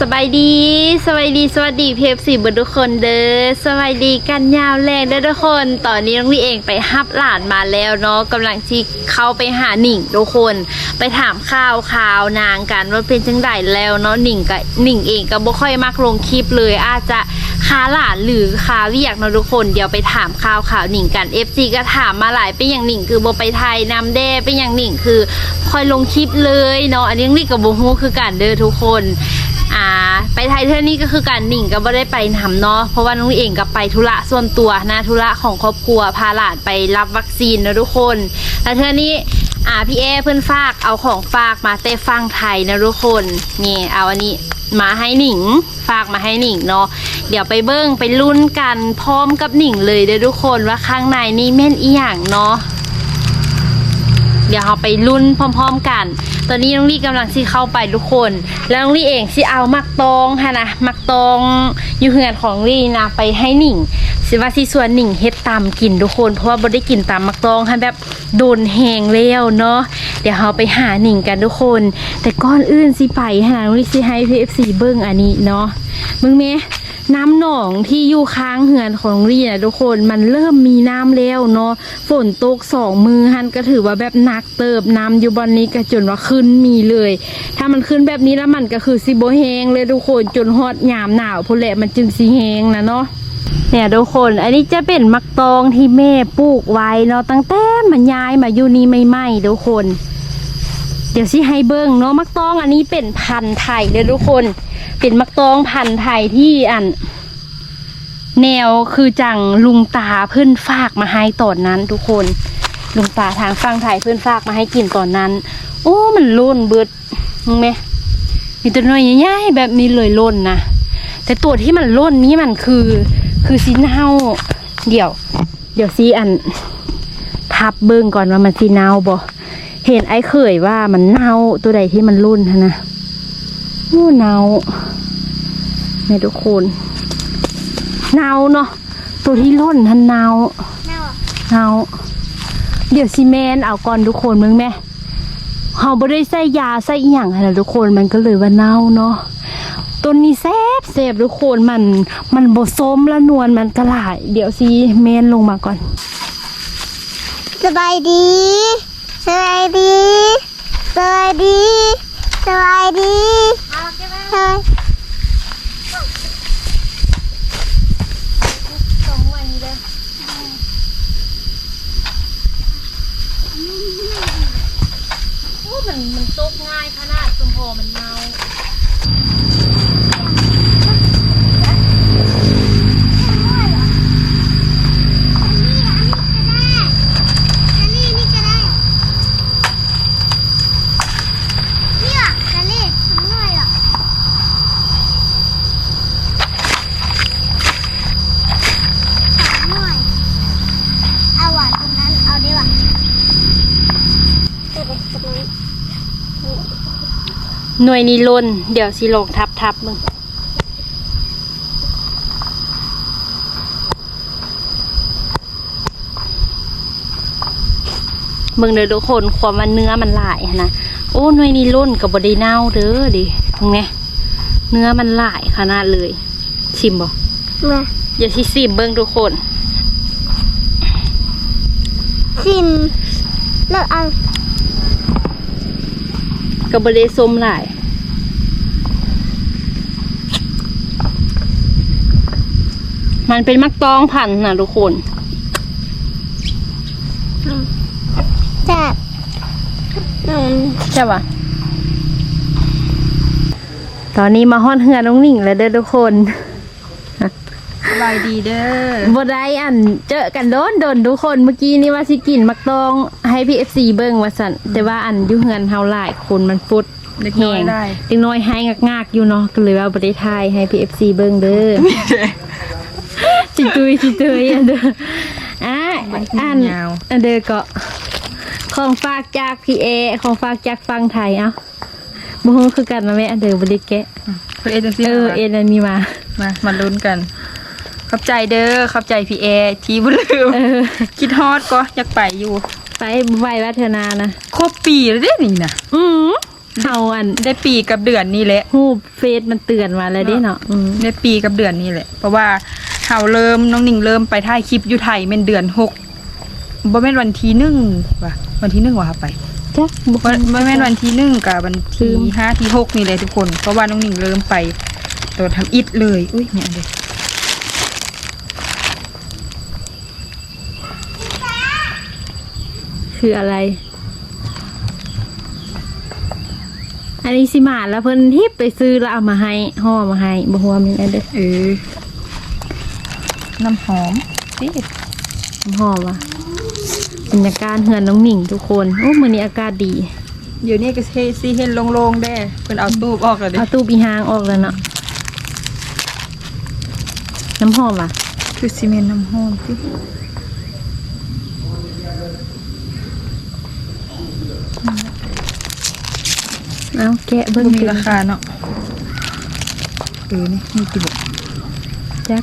สบายดีสบายดีสวัสดีเพฟสี่บุทุกคนเด้อสบายดีกันยาวแรงเด้อทุกคน ตอนนี้น้องลี่เองไปฮับหลานมาแล้วเนาะกำลังที่เข้าไปหาหนิงทุกคน ไปถามข่าวข่าวนางกันว่าเป็นจังไดแล้วเนาะหนิงกับหนิงเองก็บ่ค่อยมักลงคลิปเลยอาจจะคาหลานหรือคาเวียกเนาะทุกคนเดี๋ยวไปถามข่าวข่าวหนิงกัน FC ก็ถามมาหลายเป็นอย่างหนิงคือบ่ไปไทยนำแด้เป็นอย่างหนิงคือคอยลงคลิปเลยเนาะอันนี้ลี่กับบ่ฮู้คือกันเด้อทุกคน ไปไทยเท่านี้ก็คือการหนิงก็ไม่ได้ไปทำเนาะเพราะว่าน้องเองก็ไปธุระส่วนตัวนะธุระของครอบครัวพาหลานไปรับวัคซีนนะทุกคนแล้วเท่านี้อ่าพี่เอเพื่อนฝากเอาของฝากมาเต้ฟังไทยนะทุกคนนี่เอาอันนี้มาให้หนิง ฝากมาให้หนิงเนาะเดี๋ยวไปเบิ้งไปลุ้นกันพร้อมกับหนิงเลยเด้อทุกคนว่าข้างในนี่แม่นอีหยังเนาะเดี๋ยวเราไปลุ้นพร้อม ๆกัน ตอนนี้น้องลี่กำลังที่เข้าไปทุกคน แล้วน้องลี่เองที่เอามักตองฮะนะมักตองอยู่เฮือนของน้องลี่นะไปให้หนิงสิว่าที่ส่วนหนิงเฮ็ดตามกินทุกคน เพราะว่าบ่ได้กินตามมักตองให้แบบโดนแหงแล้วเนาะเดี๋ยวเราไปหาหนิงกันทุกคน แต่ก่อนอื่นสิไปฮะน้องลี่สิให้ PFC เบิ้งอันนี้เนาะมึงแม่ น้ำหนองที่อยู่ค้างเหือนของเรียนทุกคนมันเริ่มมีน้ำแล้วเนาะฝนตกสองมือหันก็ถือว่าแบบหนักเติบน้ำอยู่บอนนี้ก็จนว่าขึ้นมีเลย ถ้ามันขึ้นแบบนี้แล้วมันก็คือสิโบแฮงเลยทุกคนจนฮอดยามหนาวพุ่นแหละมันจึงสิแฮงนะเนาะเนี่ยทุกคน อันนี้จะเป็นมักตองที่แม่ปลูกไว้เนาะตั้งแต่มันย้ายมาอยู่นี่ใหม่ๆทุกคน เดี๋ยวสิให้เบิ้งเนาะมักตองอันนี้เป็นพันธุ์ไทยเลยทุกคน เป็นมักตองพันธุ์ไทยที่อัน แนวคือจังลุงตาเพื่อนฝากมาให้ตอนนั้น ทุกคน ลุงตาทางฟังไทยเพื่อนฝากมาให้กินตอนนั้น โอ้ มันล่นเบิดมึงไหมมีตัวน้อยใหญ่ๆแบบนี้เลยล่นนะแต่ตัวที่มันล่นนี้มันคือ คือซีเน่าเดี๋ยว เดี๋ยวซีอัน ทับเบิ้งก่อนว่ามันซีเน่าบ่ เห็นไอ้เคยว่ามันเน่าตัวใดที่มันรุ่นนะนะโอ้เน่าแม่ทุกคนเน่าเนาะตัวที่ร่นทันเน่าแม่บอกเน่าเดี๋ยวซีเมนเอาก่อนทุกคนมึงแม่เฮาบ่ได้ใส่ยาใส่อีหยังให้นะทุกคนมันก็เลยว่าเน่าเนาะตัวนี้แซ่บแซ่บทุกคนมันมันบ่ส้มและนวลมันกระหลาย เดี๋ยวซีเมนลงมาก่อน สบายดี สบายดีสบายดีสบายดีสบาย โอ้มันมันตกง่ายขนาดสมพอมันเน่า อันนี้นี่ก็ได้เนี่ยอันนี้ทั้งหน่อยอะสามหน่อยเอาหวานตรงนั้นเอาดีกว่าเออตรงนี้ หน่วยนี้ล่นเดี๋ยวสิลงทับทับมึงเบิ่งเด้อทุกคนความว่าเนื้อมันหลายหั้นนะโอ้หน่วยนี้ล่นกับบไดีเน่าเด้อดิตรงเนี้ยเนื้อมันหลายขนาดเลย ชิมบ่มาเดี๋ยวสิซิมเบิ่งทุกคน ชิมเลิกเอากับบไดีส้มหลาย มันเป็นมักตองพันธุ์นะทุกคนแซ่บอืมใช่ปะตอนนี้มาฮอดเฮือน้องหนิงแล้วเด้อทุกคนสบายดีเด้อบได้อันเจอกันโดนโดนทุกคนเมื่อกี้นี่ว่าสิกินมักตองให้พี่เอฟซีเบิ้งว่าสันแต่ว่าอันอยุ่เฮือนเฮาหลายคนมันฟุดเด็กน้อยได้เด็กน้อยให้งากๆอยู่เนาะก็เลยว่าบ่ได้ทายให้พี่เอฟซีเบิ้งเด้อ จิตุยจิตุยอันเด้ออะอันยาวอันเด้อก็ของฝากจากพี่เอ ของฝากจากฟังไทยเอ้าบ่ฮู้คือกันนะแม่อันเด้อบ่ได้แกะเพื่อนเอเจนซี่เออเอ็นอันนี้มา มามาลุ้นกัน ขอบใจเด้อขอบใจพี่เอที่บ่ลืมเออคิดฮอดก็อยากไปอยู่ ไปไหววัฒนานะครบปีแล้วเด้นี่นะอืมเฮาอันได้ปีกับเดือนนี่แหละฮูปเฟซมันเตือนมาแล้วเด้เนาะอืมได้ปีกับเดือนนี่แหละ เพราะว่า เฮาเริ่มน้องหนิงเริ่มไปถ่ายคลิปอยู่ไทยเป็นเดือนหกบ่แม่นวันที่หนึ่งว่ะวันที่หนึ่งว่ะครับไปจักบ่บ่บ่แม่นวันที่หนึ่งกับวันลืที่มห้าที่หกนี่เลยทุกคนเพราะว่าน้องหนิงเริ่มไปตัวทำอิฐเลยอุ้ยเนี่ยเด็คืออะไร อันนี้สิมาแล้วเพิ่นทิปไปซื้อแล้วเอามาให้ห่อมาให้บ่ฮู้ว่ามีอะไรเด้อเออ น้ำหอมนี่ห่อว่ะบรรยากาศเฮือนน้องหมิ่งทุกคนโอ้มื้อนี้อากาศดี เดี๋ยวนี้ก็เฮซีเห็นโล่งๆได้เพิ่นเอาตู้ออกแล้วเดิเอาตู้ปีหางออกแล้วเนาะน้ำหอมว่ะ คือซีเมนต์น้ำหอมสิเอาแกะเบิ่เบิ่งงมีกินราคาเนาะเออนี่มีกี่บาทจัก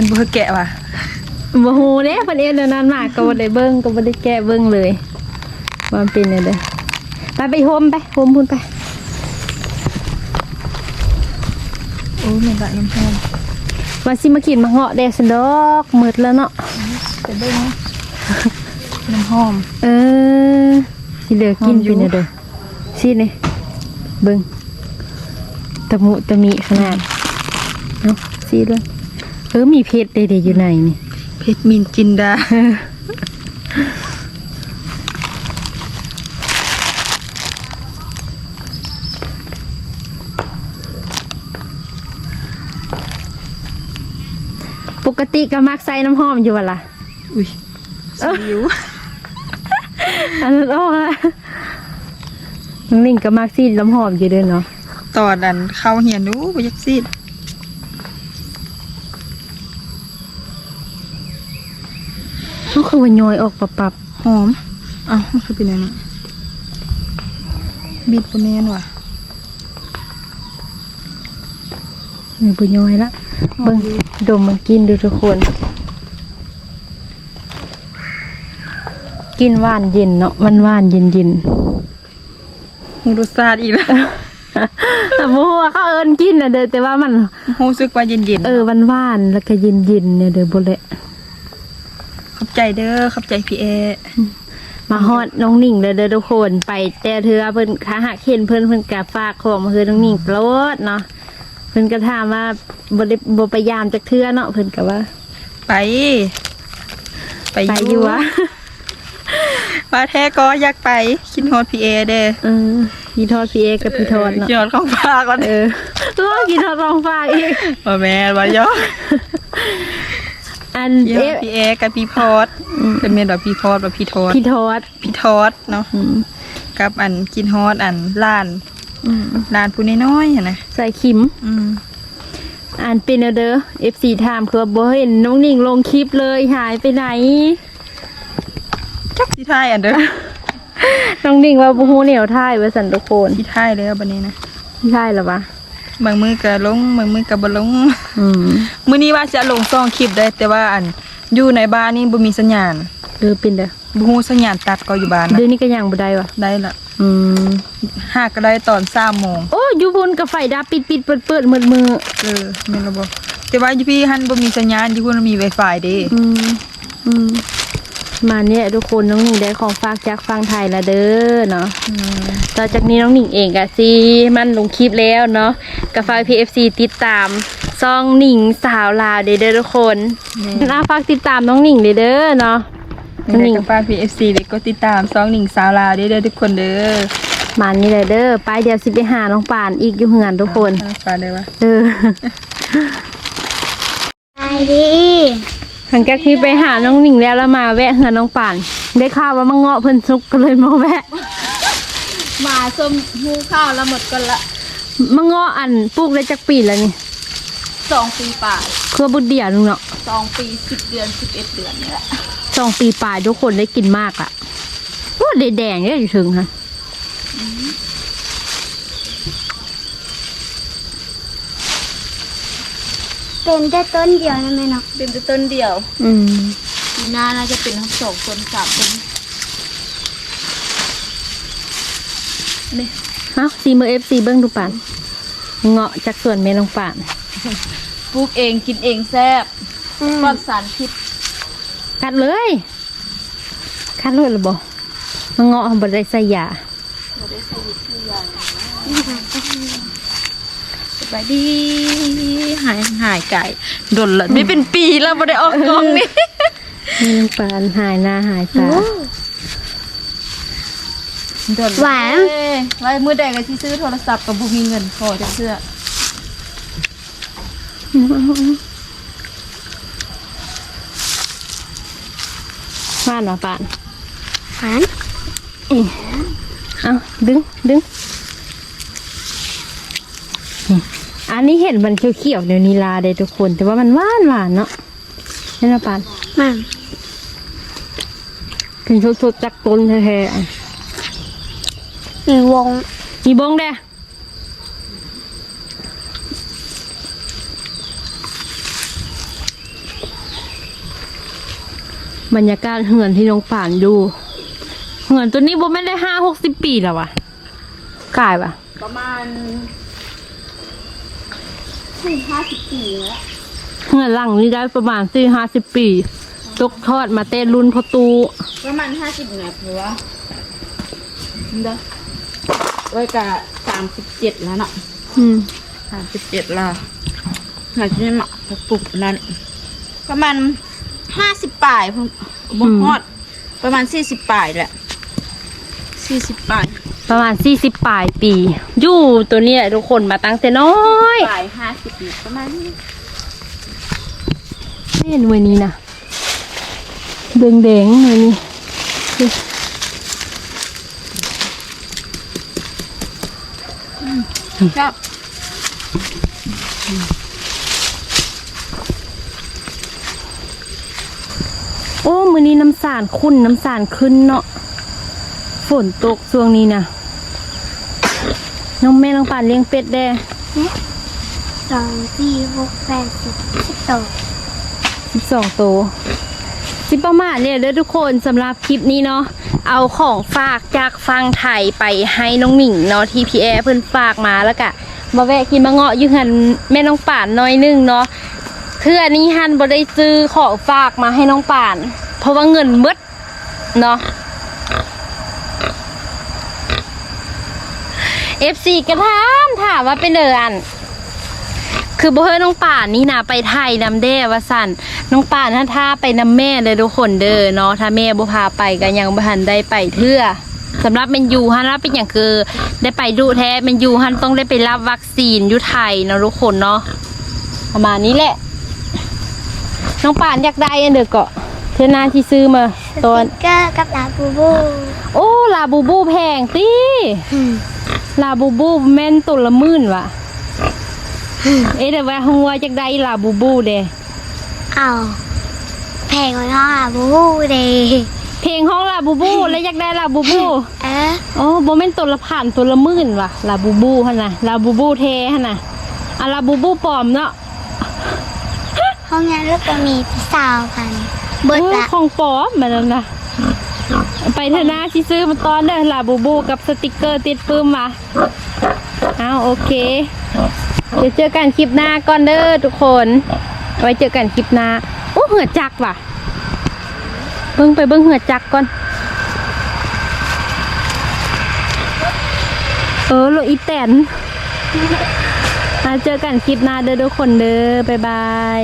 เป็นเบอร์แกะว่ะบ่ฮู้เด้เพิ่นเอ็นเดี๋ยวนั้นมาก็บ่ได้เบิ่งก็บ่ได้แกะเบิ่งเลยว่ามันเป็นจังไดไปไปโฮมไปโฮมพุ่นไปโอ้แม่นละน้ำหอมว่าสิมากินมาเหาะแดซันดอกมืดแล้วเนาะจะเบิ่งนะน้ำหอม เออสิเหลือกินหอมอยู่เป็นจังไดสินี่เบิ่งตะมุตะมิขนาดเนาะสิเลย เออมีเพชรเด้ๆอยู่ในนี่เพชรมินจินดาปกติก็มักใส่น้ำหอมอยู่ว่ะล่ะอุ้ยสิวอันนั้นออกละน้องนิ่งก็มักซีดน้ำหอมอยู่เด้วยเนาะตอนนั้นเข้าเหียนดูบ่อยักซีด มัน คือว่าย่อยออกปับปับหอมเอ้ามันคือเป็นอันบิดบ่แน่นว่ะๆมันบ่ย่อยละเบิ่งดมมันกินดูทุกคน กินหวานเย็นเนาะมันหวานเย็นเย็นหูรสาติอีกแล้วแต่บ่ฮู้ว่าเขาเอิ้นกินน่ะเด้อแต่ว่ามันรู้สึกว่าเย็นๆเออหวานแล้วก็เย็นเย็นเนี่ยเด้อบ่แหละ ขอบใจเด้อขอบใจพี่เอมาฮอดน้องนิ่งเด้อเด้อทุกคนไปแต่เธอเพิ่นถ้าหากเห็นเพิ่นเพิ่นก็ฝากของมาคือน้องนิ่งโปรดเนาะเพิ่นก็ถามว่าบ่ได้บ่ไปยามจักเทื่อเนาะเพิ่นก็ว่าไปไป ไปอยู่วะว่าแท้ก็อยากไปคิดฮอดพี่เอเด้เออพี่ทอดพี่เอกับพี่ทอดเนาะคิดฮอดของฝากก่อนเออเออพี่ทอดรองฝากอีกบ่แม่นบ่ยอ อันคิดฮเออดพี่เอกับพี่พอดเป็นแม่นบ่พี่พอดบ่พี่ทอดพี่ทอดพี่ทอดเนาะอืมกับอันกินฮอดอันล้านอืมล้านผู้น้อยๆอะนะใส่ขิม อืมอันเป็นเอาเด้อ FC ถามคือว่าบ่เห็นน้องนิ่งลงคลิปเลยหายไปไหน จักสิทายอันเด้อน้องนิ่งว่าบ่ฮู้แนวท่ายว่าซั่นทุกคนสิทายแล้วบัดนี้นะ ใช่หรอวะ บางมื้อก็ลงบางมื้อก็บ่ลงอืมมื้อนี้ว่าจะลงซ่องคลิปได้แต่ว่าอันอยู่ในบ้านนี่บ่มีสัญญาณเออเป็นเด้อบ่ฮู้สัญญาณตัดก็อยู่บ้านนะเดือนนี้ก็ยังบ่ได้วะได้ละอืมหากก็ได้ตอน3โมงโอ้อยู่บนกับไฟดับปิดปิดเปิดเปิดมืดมือเออแม่นแล้วบ่แต่ว่าอยู่พี่หันบ่มีสัญญาณอยู่พุ่นมันมี Wi-Fi เด้อืมอืม มาเนี่ยทุกคนน้องหนิงได้ของฝากจากฟังไทยละเด้อเนาะอืมต่อจากนี้น้องหนิงเองกะซีมันลงคลิปแล้วเนาะกับฝาก PFC ติดตามซองหนิงสาวลาวเด้อเด้อทุกคนน่าฝากติดตามน้องหนิงเด้อเด้อเนาะน้นี่องหได้นิงกับฟ้าก PFC เด็กก็ติดตามซองหนิงสาวลาวเด้อเด้อทุกคนเด้อมานี่เลยเด้อไปเดี๋ยวสิไปหาน้องป่านอีกอยู่เหือนทุกคนฝากได้ปะเออไปดี หลังจากที่ไปหาน้องหนิงแล้วแล้วมาแวะเหือนน้องป่าน ได้ข่าวว่ามังเงาะเพิ่นซุกก็เลยมาแวะหมาส้มหูข้าวแล้วหมดกันละมังเงาะอันปลูกได้จักปีแล้วนี่สองปีป่ายเครือบุดเดียวนึงเนาะสองปีสิบเดือนสิบเอ็ดเดือนนี่แหละสองปีปลายทุกคนได้กินมากอะโอ้แดงๆเนี่ยอยู่ถึงฮะ เป็นแต่ต้นเดียวนะแม่เนาะเป็นแต่ต้นเดียวอืมปีหน้าน่าจะเป็นทั้งสองต้นสามต้นนี่เอ้าซีมือเอฟซีเบิ้งดูป่านเงาะจากส่วนเมลงป่านปลูกเองกินเองแซ่บปลอดสารพิษคัดเลยคัดเลยหรือบ่มันเงาะบ่ได้ใส่ยาส บายดีหายหายไก่ดนละไม่เป็นปีแล้วบ่ได้ออกกล้องนี่เมลงป่านหายหน้าหายตาดนละหวานเอ้ยไว้มื้อใดก็สิซื้อโทรศัพท์กับบ่มีเงินพอจะเสื้อว่านว่าป่านหวานเอาดึงดึงนี่ อันนี้เห็นมันเขียวๆเดี๋ยวนี้ลาได้ทุกคน แต่ว่ามันหวานหวานๆเนาะนี่นะป่านมันกินสดๆจากต้นแท้ๆอะมีวงมีบงเด้บรรยากาศเหือนที่น้องป่านดูเหือนตัวนี้บ่ไม่นได้ห้าหกสิบปีแล้ววะกลายวะประมาณ สี่ห้าสิบปีแล้วเหือนหลังนี้ได้ประมาณสี่ห้าสิบปีตกทอดมาเต้นรุ่นพอตูประมาณห้าสิบเนี่ยเพราะว่าเด้อไว้กะสามสิบเจ็ดแล้วเนาะอืมสามสิบเจ็ดละหาที่หมักปลุกนั้น ประมาณห้าสิบปลายพุ่งบกฮอด ประมาณสี่สิบปลายแหละสี่สิบปลาย ประมาณสี่สิบปลายปี อยู่ตัวเนี้ยทุกคนมาตั้งแต่น้อยปลายห้าสิบเนี่ยประมาณนี้เห็นวันนี้นะเด้งเด้งๆเลยนี่ครับโอ้ มือนี้น้ำสารขุ่นน้ำสารขึ้นเนาะ ฝนตกช่วงนี้นะ น้องแม่น้องป่านเลี้ยงเป็ดแด้สองสี่หกแปดสิบสิบโตสิบสองตัวสิประมาณเนี่ยเด้อทุกคนสำหรับคลิปนี้เนาะเอาของฝากจากฟังไทยไปให้น้องหนิงเนาะที่พีแอเพิ่นฝากมาแล้วก็มาแวะกินมะเงาะอยืหันแม่น้องป่านน้อยหนึงเนาะเพื่อนี้ฮันบ่ได้ซื้อของฝากมาให้น้องป่าน เพราะว่าเงินหมืดเนาะ FC กระทามถามว่าเป็นเดออัน คือบ่เฮอน้องป่านนี่นะไปไทยนำเด้ว่าสั่นน้องป่านถ้าท่าไปนำแม่เลยทุกคนเด้อเนาะถ้าแม่บ่พาไปก็ยังบ่ทันได้ไปเทื่อสำหรับแมนยูฮันรับเป็นอย่างคือได้ไปดูแท้แมนยูฮันต้องได้ไปรับวัคซีนอยู่ไทยเนาะทุกคนเนาะประมาณนี้แหละ น้องป่านอยากได้อันเด้อเกาะเทอหนาที่ซื้อมาตอนสติ๊กเกอร์กับลาบูบู โอ้ลาบูบูแพงติ ลาบูบูแม่นตัวละหมื่นว่ะเอ๊ะแต่ว่าหัวจักได้ลาบูบูเด้เอาเพลงของน้องลาบูบูเดย์เพลงห้องลาบูบูแล้วอยากได้ลาบูบู เอ๊ะโอ้บ่แม่นตัวละผ่านตัวละหมื่นว่ะลาบูบูหั่นน่ะลาบูบูเทหั่นน่ะอะลาบูบูปลอมเนาะห้องนี้ลูกก็มีพี่สาวกันเบิดโอ้ละของปลอมมันนั่นน่ะ ไปเถอะนะที่ซื้อมาตอนเด้อลาบูบูกับสติกเกอร์ติดปึ้มว่ะเอาโอเค เดี๋ยวเจอกันคลิปหน้าก่อนเด้อทุกคน ไว้เจอกันคลิปหน้าโอ้เหือจักว่ะ เบิ่งไปเบิ่งเหือจักก่อน เออโลอีแตนมาเจอกันคลิปหน้าเด้อทุกคนเด้อบ๊ายบาย